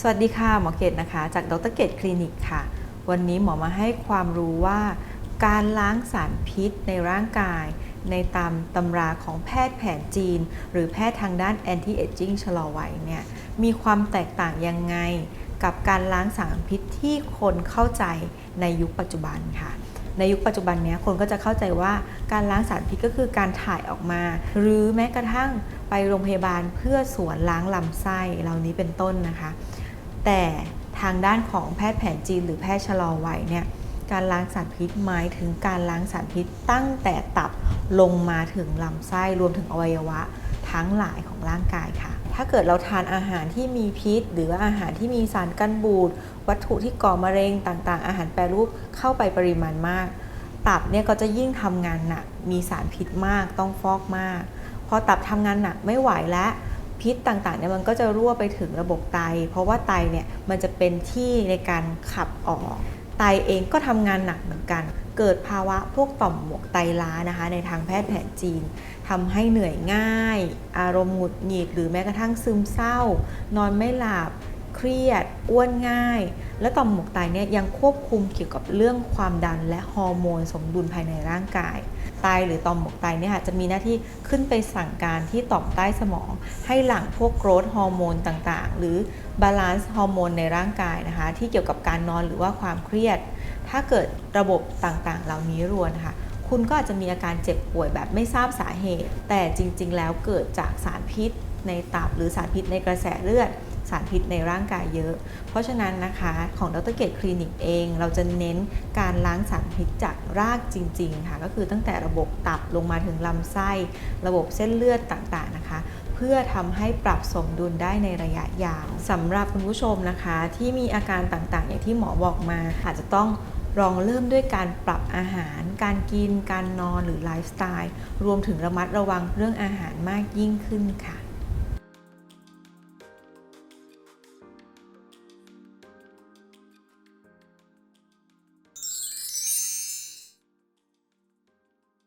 สวัสดีค่ะ หมอเกตนะคะ จากดรเกตคลินิกค่ะ วันนี้หมอมาให้ความรู้ว่า การล้างสารพิษในร่างกาย ในตามตำราของแพทย์แผนจีน หรือแพทย์ทางด้าน anti aging ชะลอวัยเนี่ยมีความแตกต่างยังไง กับการล้างสารพิษที่คนเข้าใจในยุคปัจจุบันค่ะในยุคปัจจุบันเนี้ยคนก็จะเข้าใจว่าการล้างสารพิษก็คือการถ่ายออกมา หรือแม้กระทั่งไปโรงพยาบาลเพื่อสวนล้างลำไส้เหล่านี้เป็นต้นนะคะ แต่ทางด้านของแพทย์แผนจีนหรือแพทย์ชะลอวัยเนี่ยการล้างสารพิษหมายถึงการล้างสารพิษตั้งแต่ตับลงมาถึงลำไส้รวมถึงอวัยวะทั้งหลายของร่างกายค่ะ ถ้าเกิดเราทานอาหารที่มีพิษ หรือว่าอาหารที่มีสารกันบูดวัตถุที่ก่อมะเร็งต่างๆ อาหารแปรรูปเข้าไปปริมาณมาก ตับเนี่ยก็จะยิ่งทำงานหนัก มีสารพิษมากต้องฟอกมาก พอตับทำงานหนักไม่ไหวแล้ว พิษต่างๆเนี่ยมันก็จะรั่วไปถึงระบบไต เพราะว่าไตเนี่ยมันจะเป็นที่ในการขับออก ไตเองก็ทำงานหนักเหมือนกัน เกิดภาวะพวกต่อมหมวกไตล้านะคะ ในทางแพทย์แผนจีนทำให้เหนื่อยง่าย อารมณ์หงุดหงิดหรือแม้กระทั่งซึมเศร้า นอนไม่หลับ เครียด อ้วนง่าย และต่อมหมวกไตเนี่ยยังควบคุมเกี่ยวกับเรื่องความดันและฮอร์โมนสมดุลภายในร่างกาย ไตหรือต่อมหมวกไตเนี่ยค่ะจะมีหน้าที่ขึ้นไปสั่งการที่ต่อมใต้สมอง ให้หลั่งพวกโกรทฮอร์โมนต่างๆ หรือบาลานซ์ฮอร์โมนในร่างกายนะคะที่เกี่ยวกับการนอนหรือว่าความเครียด ถ้าเกิดระบบต่างๆ เหล่านี้รวนค่ะคุณก็อาจจะมีอาการเจ็บป่วยแบบไม่ทราบสาเหตุ แต่จริงๆ แล้วเกิดจากสารพิษในตับหรือสารพิษในกระแสเลือด สารพิษในร่างกายเยอะ เพราะฉะนั้นนะคะของดรเกตคลินิกเอง เราจะเน้นการล้างสารพิษจากรากจริงๆค่ะก็คือตั้งแต่ระบบตับลงมาถึงลำไส้ ระบบเส้นเลือดต่างๆนะคะเพื่อทำให้ปรับสมดุลได้ในระยะยาวสำหรับคุณผู้ชมนะคะ ที่มีอาการต่างๆ อย่างที่หมอบอกมา อาจจะต้องลองเริ่มด้วยการปรับอาหาร การกิน การนอนหรือไลฟ์สไตล์ รวมถึงระมัดระวังเรื่องอาหารมากยิ่งขึ้นค่ะ